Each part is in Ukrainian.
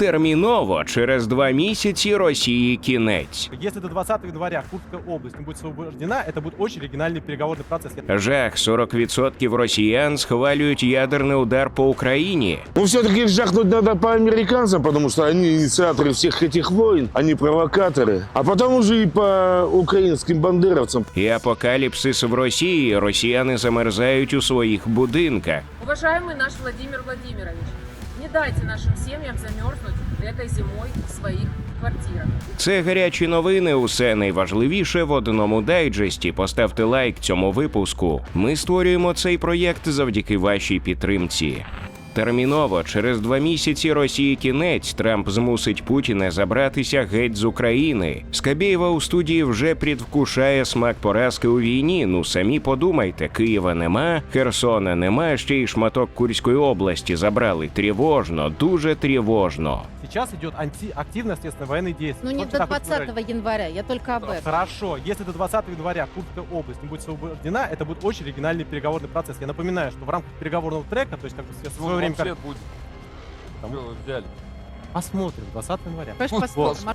Терміново через два місяці Росії кінець. Если до 20 января Курская область не будет освобождена, это будет очень оригинальный переговорный процесс. Я Жах 40% росіян схвалюють ядерний удар по Україні. Ну, все-таки жахнуть надо по американцам, потому что они инициаторы всех этих войн, они провокаторы. А потом уже и по украинским бандеровцам. І апокаліпсис в Росії росіяни замерзають у своїх будинках. Уважаемый наш Владимир Владимирович, не Дайте нашим сім'ям замерзнуть этой зимой в своїх квартирах. Це гарячі новини. Усе найважливіше в одному дайджесті. Поставте лайк цьому випуску. Ми створюємо цей проєкт завдяки вашій підтримці. Терміново через два місяці Росії кінець Трамп змусить Путіна забратися геть з України. Скабєєва у студії вже предвкушає смак поразки у війні. Ну самі подумайте, Києва нема, Херсона нема, ще й шматок Курської області забрали. Тривожно, дуже тривожно. Сейчас идет анти- активная, естественно, военные действия. Ну не до так вот 20 говорили. января, я только об этом. Хорошо, если до 20 января Курская область не будет освобождена, это будет очень оригинальный переговорный процесс. Я напоминаю, что в рамках переговорного трека, то есть как бы в свое время как... будет. Там- вы взяли? Посмотрим, 20 января.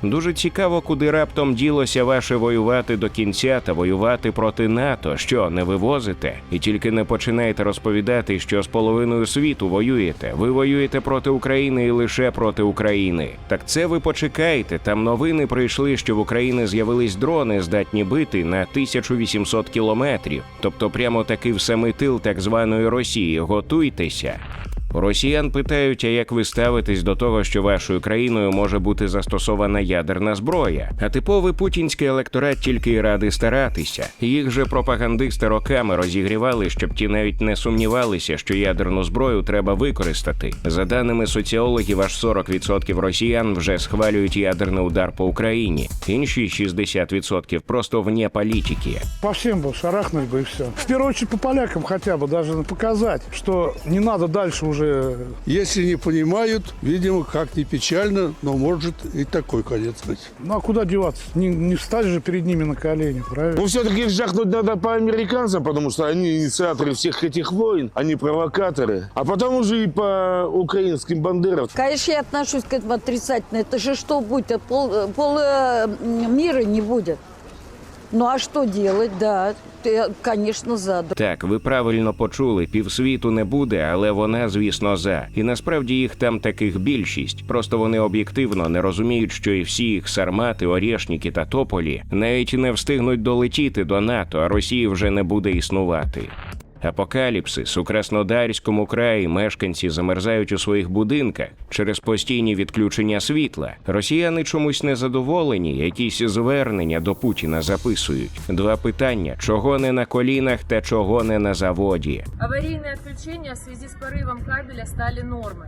Дуже цікаво, куди раптом ділося ваше воювати до кінця та воювати проти НАТО. Що не вивозите? І тільки не починайте розповідати, що з половиною світу воюєте. Ви воюєте проти України і лише проти України. Так це ви почекайте. Там новини прийшли, що в Україні з'явились дрони, здатні бити на 1800 кілометрів. Тобто, прямо таки в самий тил так званої Росії. Готуйтеся. У Росіян питають, а як ви ставитесь до того, що вашою країною може бути застосована ядерна зброя? А типовий путінський електорат тільки й ради старатися. Їх же пропагандисти роками розігрівали, щоб ті навіть не сумнівалися, що ядерну зброю треба використати. За даними соціологів, аж 40% росіян вже схвалюють ядерний удар по Україні. Інші 60% просто вне політики. По всем бы шарахнуть бы и все. В первую очередь по полякам хотя бы даже показать, что не надо дальше уже Если не понимают, видимо, как ни печально, но может и такой конец быть. Ну а куда деваться? Не, не встать же перед ними на колени, правильно? Ну, все-таки жахнуть надо по американцам, потому что они инициаторы всех этих войн, они провокаторы. А потом уже и по украинским бандеровцам. Конечно, я отношусь к этому отрицательно. Это же что будет? Пол, пол э, мира не будет. Ну а що делать? Да, ти, конечно, за. Так, ви правильно почули, півсвіту не буде, але вона, звісно, за. І насправді їх там таких більшість. Просто вони об'єктивно не розуміють, що і всі їх сармати, орєшніки та тополі навіть не встигнуть долетіти до НАТО, а Росії вже не буде існувати. Апокаліпсис у Краснодарському краї мешканці замерзають у своїх будинках через постійні відключення світла. Росіяни чомусь незадоволені, якісь звернення до Путіна записують. Два питання: чого не на колінах та чого не на заводі. Аварийные отключения в связи с порывом кабеля стали нормой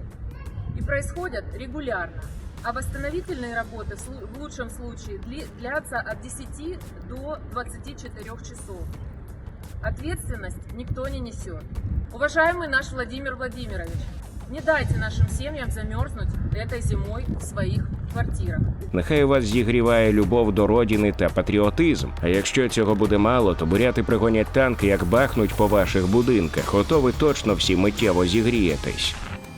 и происходят регулярно. А восстановительные работы в слу- в лучшем случае дли- длятся от 10 до 24 часов. Ответственность никто не несет. Уважаемый наш Владимир Владимирович, не дайте нашим семьям замерзнуть этой зимой в своих квартирах. Нехай вас зігріває любов до родини та патріотизм. А якщо цього буде мало, то буряти пригонять танки, як бахнуть по ваших будинках. Ото ви точно всі миттєво зігрієтесь.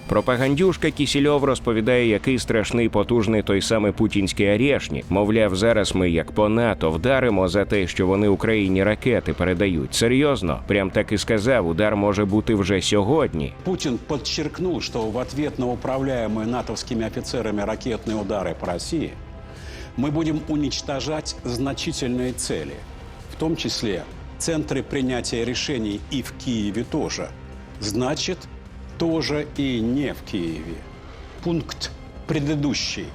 Пропагандюшка Кісільов розповідає, який страшний потужний той самий путінський орешник. Мовляв, зараз ми як по НАТО вдаримо за те, що вони Україні ракети передають. Серйозно, прям так і сказав, удар може бути вже сьогодні. Путин подчеркнул, что в ответ на управляемые натовскими офицерами ракетные удары по России мы будем уничтожать значительные цели, в том числе центры принятия решений и в Киеве тоже. Значит, тоже и не в Киеве. Пункт предыдущий.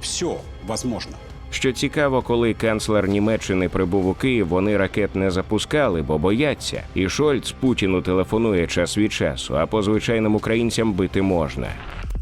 Все возможно. Що цікаво, коли канцлер Німеччини прибув у Київ, вони ракет не запускали, бо бояться. І Шольц Путіну телефонує час від часу, а по звичайним українцям бити можна.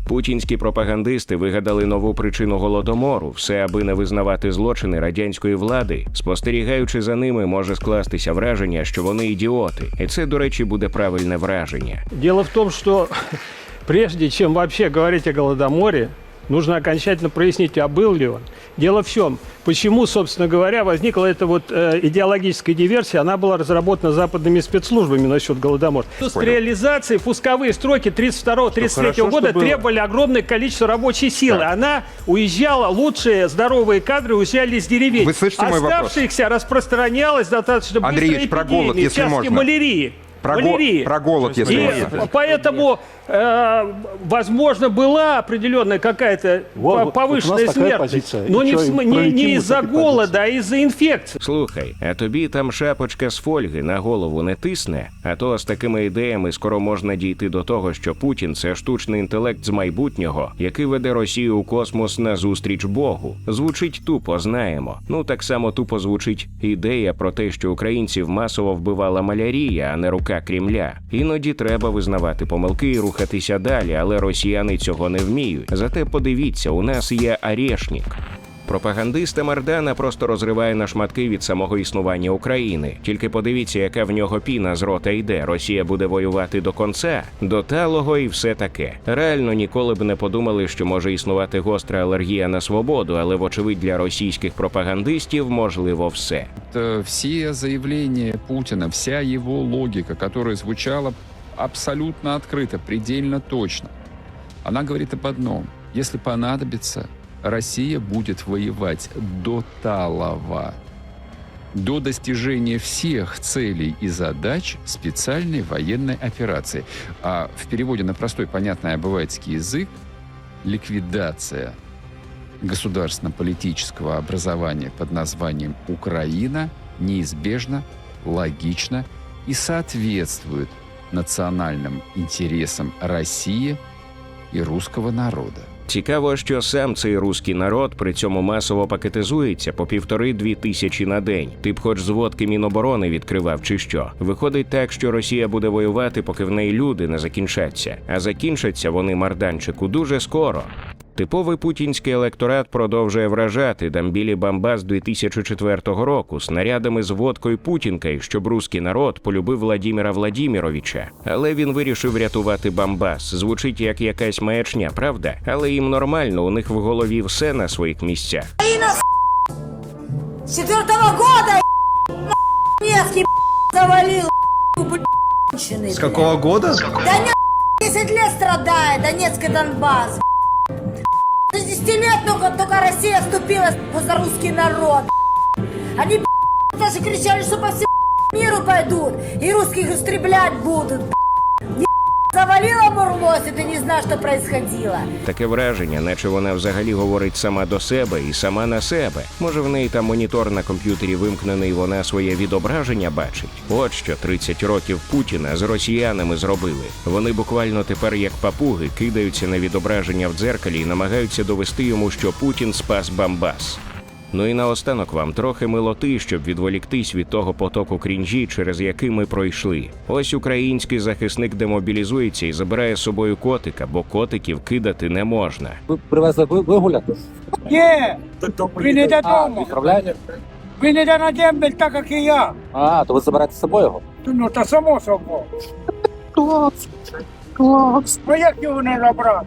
Путінські пропагандисти вигадали нову причину голодомору, все аби не визнавати злочини радянської влади. Спостерігаючи за ними, може скластися враження, що вони ідіоти, і це, до речі, буде правильне враження. Діло в тому, що прежде чим вообще говорити о Голодоморе, нужно окончательно прояснить, а был ли он Дело в чем? Почему, собственно говоря, возникла эта вот э, идеологическая диверсия? Она была разработана западными спецслужбами насчет Голодомора. Индустриализации, пусковые строки 32-33 хорошо, года что требовали огромное количество рабочей силы. Она уезжала, лучшие здоровые кадры уезжали из деревень. Вы слышите мой вопрос? Оставшихся распространялась достаточно быстро Андрей Ильич, про голод, если можно. малярии. Про, го- малярии. про голод, если И можно. поэтому, э, возможно, была определенная какая-то Вот, по- вот повышенная у нас такая смертность. позиция. Но И не, чё, в см- и не- пролетим не мы из-за такой голода, а из-за інфекції. Слухай, а тобі там шапочка з фольги на голову не тисне? А то з такими ідеями скоро можна дійти до того, що Путін це штучний інтелект з майбутнього, який веде Росію у космос на зустріч Богу. Звучить тупо, знаємо. Ну так само тупо звучить ідея про те, що українців масово вбивала малярія, а не рука Кремля. Іноді треба визнавати помилки і рухатися далі, але росіяни цього не вміють. Зате подивіться, у нас є Арешнік. Пропагандиста Мардана просто розриває на шматки від самого існування України. Тільки подивіться, яка в нього піна з рота йде. Росія буде воювати до конца, до талого і все таке. Реально ніколи б не подумали, що може існувати гостра алергія на свободу, але вочевидь для російських пропагандистів можливо все. э, все заявления Путина, вся его логика, которая звучала абсолютно открыто, предельно точно, она говорит об одном. Если понадобится, Россия будет воевать до талого, до достижения всех целей и задач специальной военной операции. А в переводе на простой, понятный обывательский язык ликвидация государственно-политического образования под названием Украина неизбежно, логично и соответствует национальным интересам России и русского народа. Цікаво, що сам цей руський народ при цьому масово пакетизується по півтори-дві тисячі на день. Ти б хоч зводки Міноборони відкривав чи що. Виходить так, що Росія буде воювати, поки в неї люди не закінчаться. А закінчаться вони марданчику дуже скоро. Типовий путінський електорат продовжує вражати Дамбілі Бамбас 2004 року снарядами з водкою Путінкою, щоб руський народ полюбив Владіміра Владіміровича. Але він вирішив рятувати Бамбас. Звучить як якась маячня, правда? Але їм нормально, у них в голові все на своїх місцях. С четвертого года Донецкий завалил С какого года? Да не 10 лет страдает Донецк и Донбасс. С 10 лет только, только Россия вступилась за русский народ. Они даже кричали, что по всему миру пойдут и русских истреблять будут. Завалила Мурлось, и ты не знаешь, что происходило. Таке враження, наче вона взагалі говорить сама до себе і сама на себе. Може, в неї там монітор на комп'ютері вимкнений, вона своє відображення бачить. От що 30 років Путіна з росіянами зробили. Вони буквально тепер, як папуги, кидаються на відображення в дзеркалі і намагаються довести йому, що Путін спас Бамбас. Ну і наостанок вам трохи милоти, щоб відволіктись від того потоку крінжі, через який ми пройшли. Ось український захисник демобілізується і забирає з собою котика, бо котиків кидати не можна. Ви привезли вигуляти? Ні, він іде додому. Відправляєте? Він іде на дембель, так як і я. А, то ви заберете з собою його? Ну, та само собою. Клас, клас. А як його не забрати?